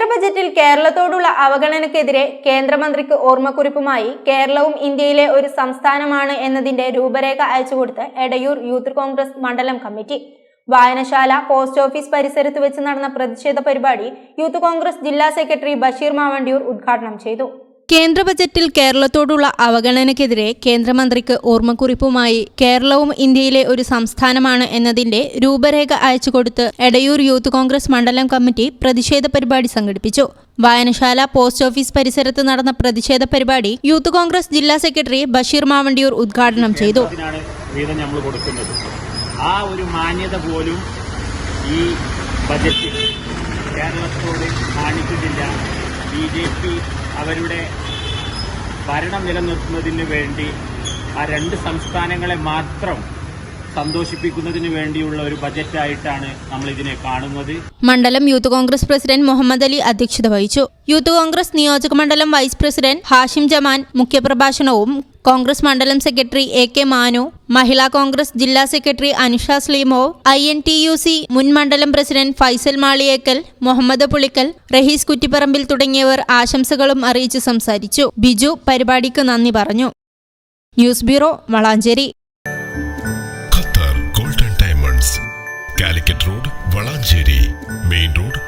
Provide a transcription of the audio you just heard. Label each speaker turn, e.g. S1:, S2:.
S1: കേന്ദ്ര ബജറ്റിൽ കേരളത്തോടുള്ള അവഗണനക്കെതിരെ കേന്ദ്രമന്ത്രിക്ക് ഓർമ്മക്കുറിപ്പുമായി കേരളവും ഇന്ത്യയിലെ ഒരു സംസ്ഥാനമാണ് എന്നതിന്റെ രൂപരേഖ അയച്ചുകൊടുത്ത് എടയൂർ യൂത്ത് കോൺഗ്രസ് മണ്ഡലം കമ്മിറ്റി. വായനശാല പോസ്റ്റ് ഓഫീസ് പരിസരത്ത് വെച്ച് നടന്ന പ്രതിഷേധ പരിപാടി യൂത്ത് കോൺഗ്രസ് ജില്ലാ സെക്രട്ടറി ബഷീർ മാവണ്ടിയൂർ ഉദ്ഘാടനം ചെയ്തു. കേന്ദ്ര ബജറ്റിൽ കേരളത്തോടുള്ള അവഗണനയ്ക്കെതിരെ കേന്ദ്രമന്ത്രിക്ക് ഓർമ്മക്കുറിപ്പുമായി കേരളവും ഇന്ത്യയിലെ ഒരു സംസ്ഥാനമാണ് എന്നതിന്റെ രൂപരേഖ അയച്ചുകൊടുത്ത് എടയൂർ യൂത്ത് കോൺഗ്രസ് മണ്ഡലം കമ്മിറ്റി പ്രതിഷേധ പരിപാടി സംഘടിപ്പിച്ചു. വായനശാല പോസ്റ്റ് ഓഫീസ് പരിസരത്ത് നടന്ന പ്രതിഷേധ പരിപാടി യൂത്ത് കോൺഗ്രസ് ജില്ലാ സെക്രട്ടറി ബഷീർ മാവണ്ടിയൂർ ഉദ്ഘാടനം ചെയ്തു.
S2: ആ ഒരു മാന്യത പോലും ഈ ബജറ്റിൽ കേരളത്തോട് കാണിക്കുന്നില്ല. ബി ജെ പി അവരുടെ ഭരണം നിലനിർത്തുന്നതിന് വേണ്ടി ആ രണ്ട് സംസ്ഥാനങ്ങളെ മാത്രം സന്തോഷിപ്പിക്കുന്നതിന് വേണ്ടിയുള്ള ഒരു ബജറ്റായിട്ടാണ് നമ്മൾ ഇതിനെ കാണുന്നത്.
S1: മണ്ഡലം യൂത്ത് കോൺഗ്രസ് പ്രസിഡന്റ് മുഹമ്മദ് അലി അധ്യക്ഷത വഹിച്ചു. യൂത്ത് കോൺഗ്രസ് നിയോജക മണ്ഡലം വൈസ് പ്രസിഡന്റ് ഹാഷിം ജമാൻ മുഖ്യപ്രഭാഷണവും കോൺഗ്രസ് മണ്ഡലം secretary A K Manu Mahila Congress ജില്ലാ secretary Anusha സ്ലീമോ I N T U C മുൻ മണ്ഡലം പ്രസിഡന്റ് ഫൈസൽ മാളിയേക്കൽ മുഹമ്മദ് പുളിക്കൽ റഹീസ് കുറ്റിപ്പറമ്പിൽ തുടങ്ങിയവർ ആശംസകളും അറിയിച്ച് സംസാരിച്ചു. ബിജു പരിപാടിക്ക് നന്ദി പറഞ്ഞു. News bureau Valanchery.
S3: Road Valanchery main road